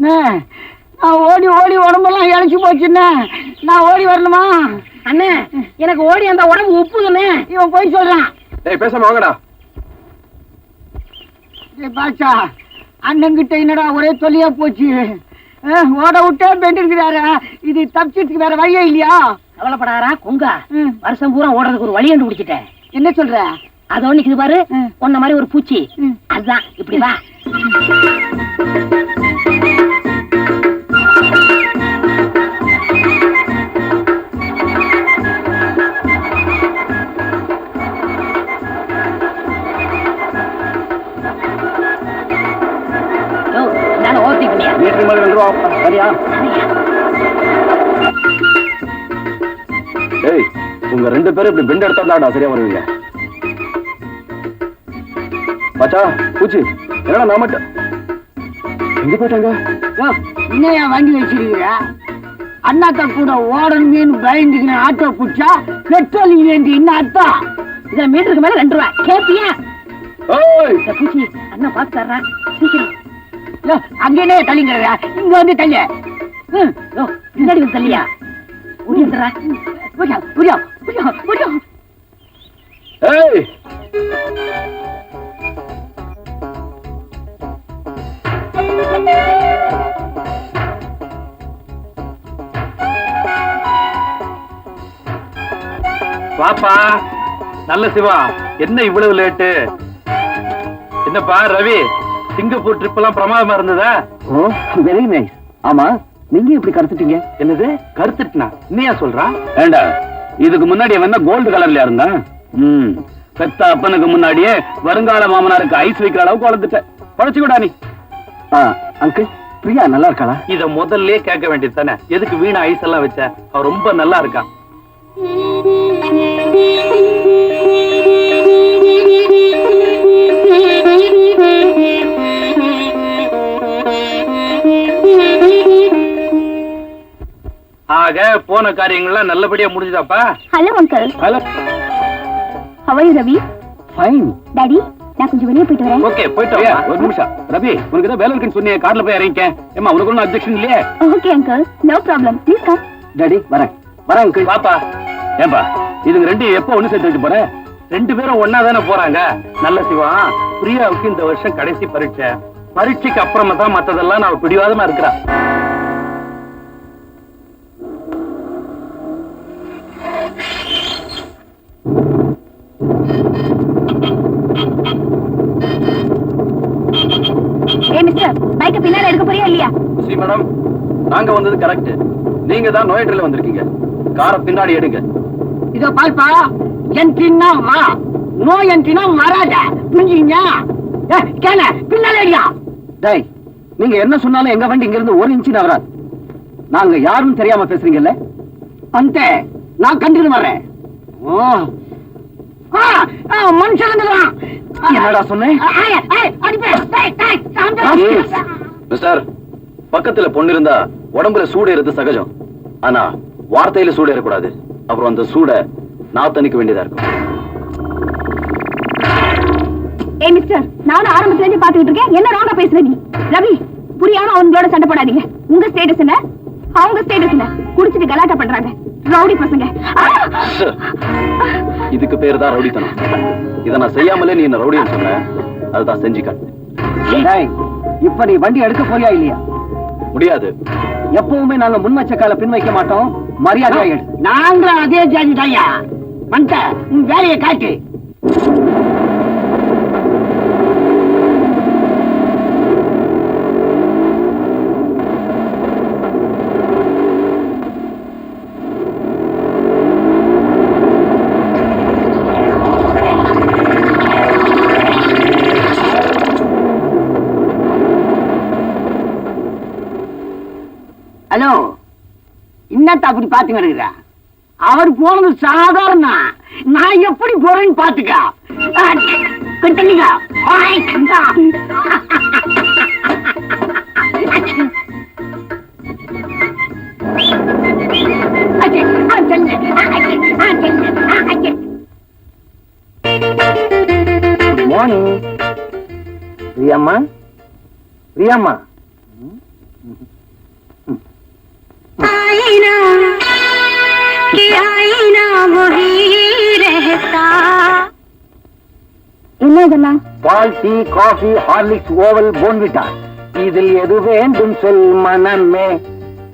அண்ணே, நான் ஓடி ஓடி உடம்பெல்லாம் இழைச்சி போச்சுண்ணே நான் ஓடி வரணுமா? அண்ணே எனக்கு ஓடி அந்த உடம்பு உப்புதுண்ணே இவன் போய் சொல்றான். டேய் பேசாம வாங்கடா. டேய் பாச்சா அண்ணங்கிட்ட என்னடா ஒரே தொல்லையா போச்சு? ஓட விட்டே பெண்டு இருக்கிறாரு இது தப்பிச்சதுக்கு வேற வழியே இல்லையா? கவலைப்படாரா கொங்கா. ம். வருஷம் பூரா ஓடுறதுக்கு ஒரு வழி கண்டுபிடிச்சிட்டேன். என்ன சொல்ற? அது ஒண்ணுக்கு பாரு. உன்ன மாதிரி ஒரு பூச்சி. அதுதான் இப்படி வா. மீட்டர் மேல ரெண்டு ரூபா சரியா? டேய் உங்க ரெண்டு பேரும் இப்படி பெண்ட் எடுத்தாடா சரியா வருவீங்க. மச்சா பூச்சி என்னடா நான் மட்டும்? எங்க போயிட்டாங்க? யோ, இன்னும் என் வண்டி வச்சிருக்கிற? அண்ணாத்த கூட ஓடணுமேனு பயந்துக்கின ஆட்டோ பிடிச்சா பெட்ரோல் இல்லைன்னு என்ன அர்த்தம்? இதுல மீட்டருக்கு மேல ரெண்டு ரூபா கேப்பியா ஏய் இந்த பூச்சி அண்ணா பாத்து தர்றேன் சீக்கிரம். அங்கேயே தள்ளிங்கிறா இங்க வந்து தள்ளு. பின்னாடி வந்து தள்ளியா? ஓடிடுறா புரியா புரியா புரியா புரியா ஏய்! வாப்பா நல்ல சிவா. என்ன இவ்வளவு லேட்டு என்னப்பா ரவி? சிங்கப்பூர் ட்ரிப் எல்லாம் பிரமாதமா இருந்ததா? ஓ வெரி நைஸ் ஆமா நீங்க இப்படி கருத்துட்டீங்க? என்னது? கருத்துட்டுனா? இன்னையா சொல்றா? ஏண்டா இதுக்கு முன்னாடி அவன் கோல்டு கலர்ல இருந்தான் ம் பெத்த அப்பனுக்கு முன்னாடியே வருங்கால மாமனாருக்கு ஐஸ் வைக்கிற அளவுக்கு வளர்ந்துட்ட. பழச்சுக்கூடா நீ. அங்கிள் பிரியா நல்லா இருக்காளா? இத முதல்ல கேட்க வேண்டியது தானே? எதுக்கு வீணா ஐஸ் எல்லாம் வச்ச? அவ ரொம்ப நல்லா இருக்கா. ஆக போன காரியங்கள்லாம் நல்லபடியா முடிஞ்சுதாப்பா? Hello uncle hello how you Ravi fine daddy நான் கொஞ்சம் வெளியே போயிட்டு வரேன். ஓகே போயிட்டு வாப்பா. ஒரு நிமிஷம். ரவி உனக்கு ஏதோ வேலை இருக்குன்னு சொன்னியே கார்ல போய் இறங்கிக்க ஏமா உனக்கு ஒன்றும் அப்ஜெக்ஷன் இல்லையே? Okay uncle no problem please come daddy வரேன். வரேன் அங்கிள் பாப்பா ஏன்பா இதுங்க ரெண்டு எப்போ ஒண்ணு சேர்த்து வைக்க போற? ரெண்டு பேரும் ஒன்னா தானே போறாங்க. நல்ல சிவா பிரியாவுக்கு இந்த வருஷம் கடைசி பரீட்சை. பரீட்சைக்கு அப்புறமா தான் மத்ததெல்லாம் நான் பிடிவாதமா இருக்கிறா. நாங்க வந்தது கரெக்ட் நீங்க தான் நோயற்றில வந்திருக்கீங்க. காரை பின்னாடி எடுங்க. இதோ பால்பா என் தின்னா வா. நோ என் தினா வராத புரிஞ்சுங்க கேள பின்னாலேடியா டேய் நீங்க என்ன சொன்னாலும் எங்க வண்டி இங்க இருந்து ஒரு இன்ச்சு நகராது நாங்க யாரும் தெரியாம பேசுறீங்கல்ல? அந்த நான் கண்டுட்டு வர்றேன். ஓ மனுஷன். என்னடா சொன்னேன்? மிஸ்டர் பக்கத்துல பொண்ணு இருந்தா உடம்புல சூடு ஏறது சகஜம். ஆனா வார்த்தையில சூடு ஏறக்கூடாது. அப்புறம் அந்த சூட நான் தணிக்க வேண்டியதா இருக்கும். ஏ மிஸ்டர் நானும் ஆரம்பத்துல இருந்து பாத்துக்கிட்டு இருக்கேன். என்ன ராங்கா பேசுற நீ? ரவி புரியாம அவங்களோட சண்டை போடாதீங்க. உங்க ஸ்டேட்டஸ் என்ன? அவங்க ஸ்டேட்டஸ் என்ன? குடிச்சிட்டு கலாட்டா பண்றாங்க. ரவுடி பசங்க! இதுக்கு பேர் தான் ரவுடித்தனம். இத நான் செய்யாமலே நீ என்ன ரவுடின்னு சொன்ன? அதுதான் செஞ்சு காட்டு இப்ப நீ வண்டி எடுக்க போறியா இல்லையா? முடியாது. எப்பவுமே நாங்க முன் வச்ச கால பின் வைக்க மாட்டோம். மரியாதையா எடு நாங்களும் அதே ஜாதி தாயா மந்த உன் வேலையை காட்டு. அப்படி பாத்து இருக்கிற அவர் போனது சாதாரண. நான் எப்படி போறேன்னு பாத்துக்க மார்னிங் பிரியாம்மா? பிரியாம்மா? என்ன இதெல்லாம்? பால் tea coffee Horlicks Oval Bournvita இதில் எது வேண்டும் சொல் மனமே.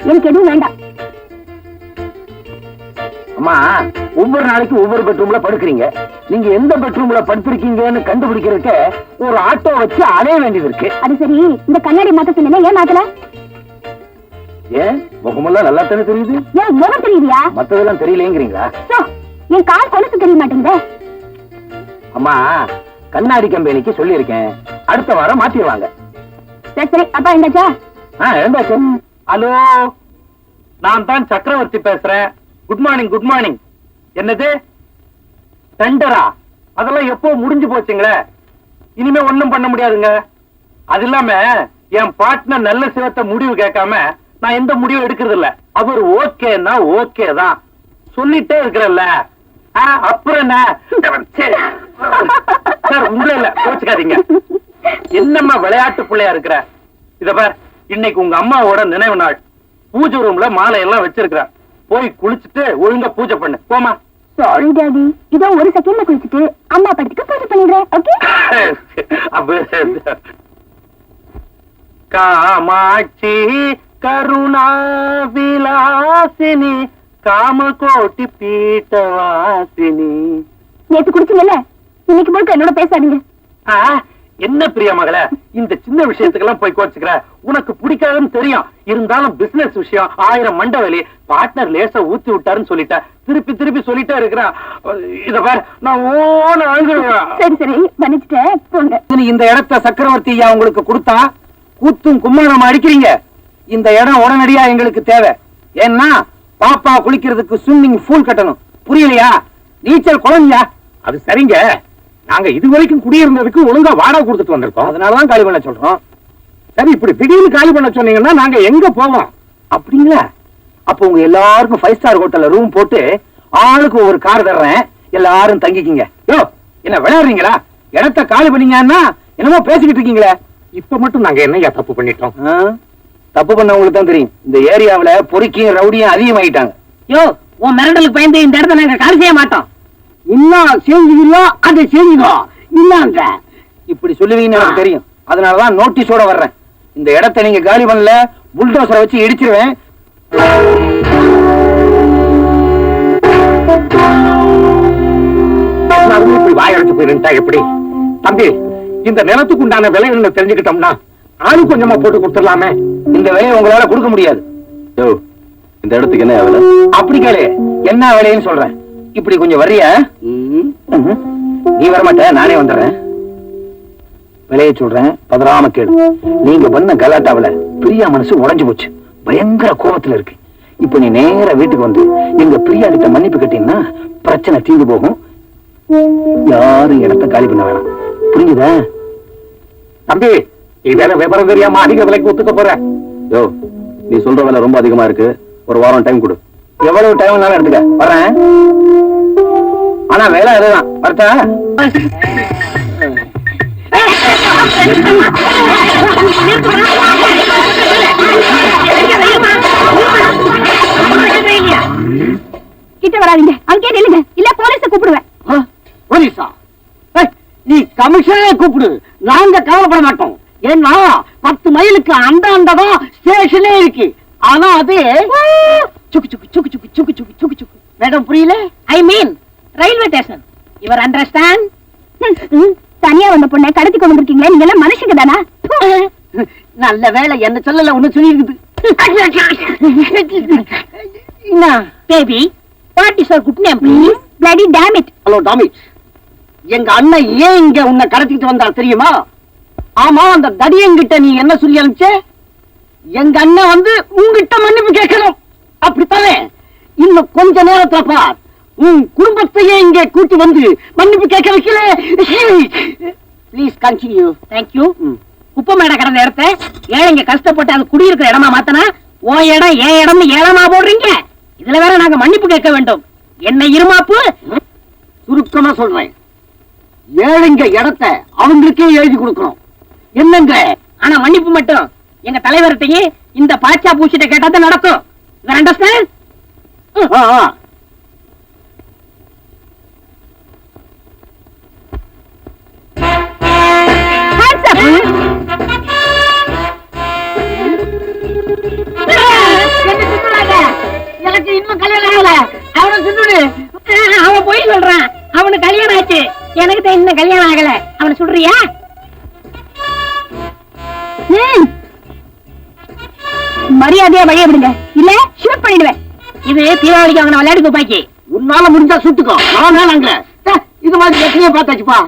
எனக்கு எதுவும் வேண்டாம். அம்மா ஒவ்வொரு நாளைக்கு ஒவ்வொரு பெட்ரூம்ல படுக்கிறீங்க. நீங்க எந்த பெட்ரூம்ல படுத்திருக்கீங்கன்னு கண்டுபிடிக்கிறதுக்கு ஒரு ஆட்டோ வச்சு அலைய வேண்டியது இருக்கு. அது சரி. இந்த கண்ணாடி மாத்த சொன்னீங்க ஏன் மாத்தல? ஏன்? முகமெல்லாம் நல்லா தானே தெரியுது? ஏன் முகம் தெரியுதியா? மத்ததெல்லாம் தெரியலேங்கிறீங்களா என் கால் கொலுசு தெரிய மாட்டேங்குதே. அம்மா கண்ணாடி கம்பெனிக்கு சொல்லியிருக்கேன். அடுத்த வாரம் மாத்திடுவாங்க சரி சரி அப்பா எங்காச்சா ஆ எழுந்தாச்சு. ஹலோ? நான் தான் சக்கரவர்த்தி பேசுறேன். குட் மார்னிங் குட் மார்னிங் என்னது? டெண்டரா? அதெல்லாம் எப்போ முடிஞ்சு போச்சுங்களே? இனிமே ஒண்ணும் பண்ண முடியாதுங்க. அது இல்லாம என் பார்ட்னர் நல்ல சிவத்த முடிவு கேட்காம நான் எந்த முடிவும் எடுக்கிறது இல்ல அவர் ஓகேன்னா ஓகே தான். சொல்லிட்டே இருக்கிறல்ல அப்புறம் என்ன? சரி. சார் உங்களே இல்ல கோச்சுக்காதீங்க. என்னம்மா விளையாட்டு பிள்ளையா இருக்கிற? இத பார் இன்னைக்கு உங்க அம்மாவோட நினைவு நாள். பூஜை ரூம்ல மாலை எல்லாம் வச்சிருக்கிற. போய் குளிச்சுட்டு ஒழுங்கா பூஜை பண்ணு. போமா சாரி டாடி இதோ ஒரு செகண்ட்ல குளிச்சுட்டு அம்மா படத்துக்கு பூஜை பண்ணிடுறேன் ஓகே காமாட்சி கருணா விலாசினி காமகோட்டி பீட்டவாசினி. நேத்து குடிச்சீங்கல்ல? இன்னைக்கு முழுக்க என்னோட பேசாதீங்க. ஆ, என்ன பிரியா மகளே? இந்த சின்ன விஷயத்துக்கெல்லாம் போய் கோச்சுக்கிற? உனக்கு பிடிக்காதுன்னு தெரியும். இருந்தாலும் பிசினஸ் விஷயம் ஆயிரம் மண்டவலி பார்ட்னர் லேசா ஊத்தி விட்டாருன்னு சொல்லிட்ட. திருப்பி திருப்பி சொல்லிட்டே இருக்கிறான் இத பார் நான் ஓன அழுகுறேன். சரி சரி மன்னிச்சுட்டேன் போங்க. இந்த இடத்த சக்கரவர்த்தி ஐயா உங்களுக்கு கொடுத்தா கூத்தும் கும்மாரம் அடிக்கிறீங்க. இந்த இடம் உடனடியா எங்களுக்கு தேவை. ஏன்னா பாப்பா குளிக்கிறதுக்கு ஸ்விம்மிங் பூல் கட்டணும். புரியலையா? நீச்சல் குழந்தையா அது சரிங்க. நாங்க இது வரைக்கும் குடியிருந்ததுக்கு ஒழுங்கா வாடகை கொடுத்துட்டு வந்திருக்கோம். அதனாலதான் காலி பண்ண சொல்றோம். சரி இப்படி திடீர்னு காலி பண்ண சொன்னீங்கன்னா நாங்க எங்க போவோம்? அப்படிங்களா? அப்ப உங்க எல்லாருக்கும் ஃபைவ் ஸ்டார் ஹோட்டல்ல ரூம் போட்டு ஆளுக்கு ஒரு கார் தர்றேன். எல்லாரும் தங்கிக்கிங்க. யோ என்ன விளையாடுறீங்களா? இடத்த காலி பண்ணீங்கன்னா என்னமோ பேசிக்கிட்டு இருக்கீங்களே. இப்ப மட்டும் நாங்க என்னையா தப்பு பண்ணிட்டோம்? தப்பு பண்ணவங்களுக்கு தான் தெரியும். இந்த ஏரியாவுல பொறுக்கியும் ரவுடியும் அதிகமாயிட்டாங்க. யோ உன் மிரண்டலுக்கு பயந்து இந்த இடத்த நாங்க காலி செய்ய மாட்டோம். இன்னும் செஞ்சுக்கிறோ அதை செஞ்சுக்கோ இன்னாங்க இப்படி சொல்லுவீங்கன்னு எனக்கு தெரியும். அதனாலதான் நோட்டீஸோட வர்றேன். இந்த இடத்தை நீங்க காலி பண்ணல புல்டோசரை வச்சு இடிச்சிருவேன். இப்படி வாயடைச்சு போயிருந்தா எப்படி? தம்பி இந்த நிலத்துக்கு உண்டான விலை என்ன தெரிஞ்சுக்கிட்டோம்னா ஆளு கொஞ்சமா போட்டு கொடுத்துடலாமே. இந்த விலையை உங்களால கொடுக்க முடியாது. இந்த இடத்துக்கு என்ன வேலை? அப்படி கேளு. என்ன விலைன்னு சொல்றேன். இப்படி கொஞ்சம் வர்றியா. நீ வரமாட்ட நானே வந்துடுறேன். விலையை சொல்றேன் பதறாம கேளு. நீங்க பண்ண கலாட்டாவுல பிரியா மனசு உடைஞ்சு போச்சு. பயங்கர கோபத்துல இருக்கு. இப்ப நீ நேரா வீட்டுக்கு வந்து எங்க பிரியா கிட்ட மன்னிப்பு கேட்டீங்கன்னா பிரச்சனை தீர்ந்து போகும். யாரும் இடத்த காலி பண்ண வேணாம். புரிஞ்சுதா? தம்பி இதெல்லாம் விவரம் தெரியாம அதிக விலைக்கு ஒத்துக்க போற? யோ நீ சொல்ற வேலை ரொம்ப அதிகமா இருக்கு. ஒரு வாரம் டைம் கொடு. எவ்வளவு டைம் வேணாலும் எடுத்துக்க. வர்றேன் ஆனா வேலை அதுதான். வரட்டா சுக்கு சுக்கு சுக்கு சுக்கு சுக்கு சுக்கு சுக்கு சுக்கு. மேடம் புரியல? ஐ மீன் ரயில்வே ஸ்டேஷன் இவர் அண்டர்ஸ்டாண்ட் தனியா வந்த பொண்ணை கடத்தி கொண்டு வந்திருக்கீங்களே நீங்க எல்லாம் மனுஷங்க தானா? நல்ல வேலை என்ன சொல்லல ஒண்ணு சொல்லியிருக்குது என்ன? Baby what is your good name please bloody damn it hello dammit எங்க அண்ணன் ஏன் இங்க உன்னை கடத்திட்டு வந்தார் தெரியுமா? ஆமா அந்த தடியங்கிட்ட நீ என்ன சொல்லி அனுப்பிச்ச? எங்க அண்ணன் வந்து உங்ககிட்ட மன்னிப்பு கேட்கணும். அப்படித்தானே? இன்னும் கொஞ்ச நேரத்துல பார். உன் குடும்பத்தையே இங்க கூட்டி வந்து மன்னிப்பு கேட்க வைக்கல. ப்ளீஸ் கண்டினியூ தேங்க் யூ குப்பை மேடை கடந்த இடத்த ஏழைங்க கஷ்டப்பட்டு அது குடியிருக்கிற இடமா மாத்தனா? ஓ இடம் ஏன் இடம்னு ஏழமா போடுறீங்க. இதுல வேற நாங்க மன்னிப்பு கேட்க வேண்டும். என்ன இருமாப்பு? சுருக்கமா சொல்றேன். ஏழைங்க இடத்தை அவங்களுக்கே எழுதி கொடுக்கணும். என்னங்க? ஆனா மன்னிப்பு மட்டும். எங்க தலைவர்கிட்டயும் இந்த பாச்சா பூச்சிட்ட கேட்டா நடக்கும். அண்டர்ஸ்டாண்ட் ஆ, ஆ. Hands up. எனக்கு இன்னும் கல்யாணம் ஆகல. அவனை சுட்டுடு. அவன் போய் சொல்றான். அவனுக்கு கல்யாணம் ஆச்சு. எனக்கு தான் இன்னும் கல்யாணம் ஆகல. அவனை சுடுறியா? ம். மரியாதையா வழிய விடுங்க. இல்ல ஷூட் பண்ணிடுவேன். இது தீபாவளிக்கு அவங்க விளையாடி துப்பாக்கி உன்னால முடிஞ்சா சுட்டுக்கோ. நான் அங்க. இது மாதிரி எத்தனையோ பார்த்தாச்சுப்பா.